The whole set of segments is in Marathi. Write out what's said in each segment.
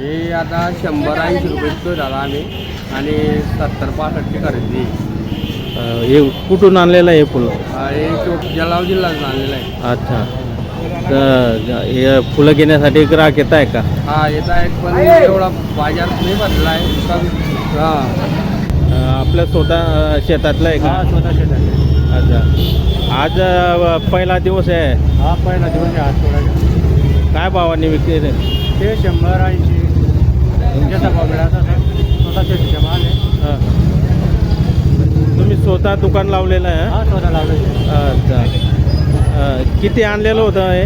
हे आता शंभर ऐंशी रुपये किलो झाला आम्ही. आणि सत्तर पासष्टची खरेदी. अ, हे कुठून आणलेलं आहे हे फुलं? हे जळगाव जिल्ह्यात आणलेला आहे. अच्छा. तर हे फुलं घेण्यासाठी ग्राहक येत आहे का? हा येत आहे पण एवढा बाजार नाही भरला आहे. पण हा. अ, आपल्या स्वतः अ, शेतातलं आहे हा का स्वतः शेतात अच्छा. आज अ, पहिला दिवस आहे. हा पहिला दिवस आहे आज थोडा. काय भावाने विक्री रे? ते शंभर ऐंशी जसा भाव मिळाला तसा स्वतः शेतीच्या माल आहे. हा. तुम्ही स्वतः दुकान लावलेलं आहे हा? स्वतः अच्छा. किती आणलेलं होतं हे?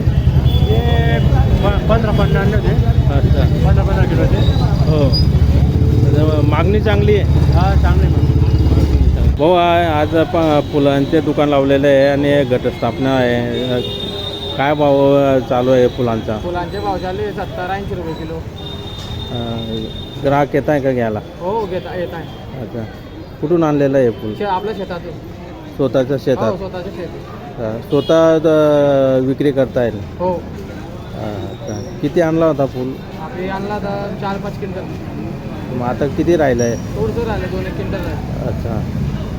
पंधरा पंधरा आणले होते. अच्छा. पंधरा पंधरा किलोचे हो. तर मागणी चांगली आहे? हा चांगले भाऊ आ- आज आपण फुलांचे दुकान लावलेलं आहे आणि घटस्थापना आहे. काय भाव चालू आहे फुलांचा? फुलांचे भाव चालले सत्तर ऐंशी रुपये किलो. ग्राहक येत आहे का घ्यायला? हो घेता येत आहे अच्छा. कुठून आणलेलं आहे फुल? शे- आपल्या शेतातून. स्वतःच्या हो शेतात? स्वतःच्या शेती अ, स्वतः अ, विक्री करता येईल हो. अच्छा. किती आणला होता फुल? आपली आणला तर चार पाच क्विंटल. मग आता किती राहिलं? आहे थोडंसं राहिले दोन एक क्विंटल राहिले. अच्छा.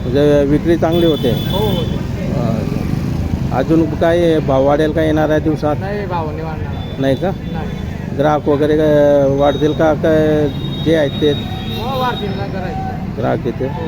म्हणजे विक्री चांगली होते. हो हो. अच्छा. अजून काय भाव वाढेल का येणाऱ्या दिवसात? नाही भाव नाही वाढणार. नाही का? नाही. ग्राहक वगैरे वाढतील का? काय जे आहेत ते? हो वाढतील ना करायचं. ग्राहक येते हो.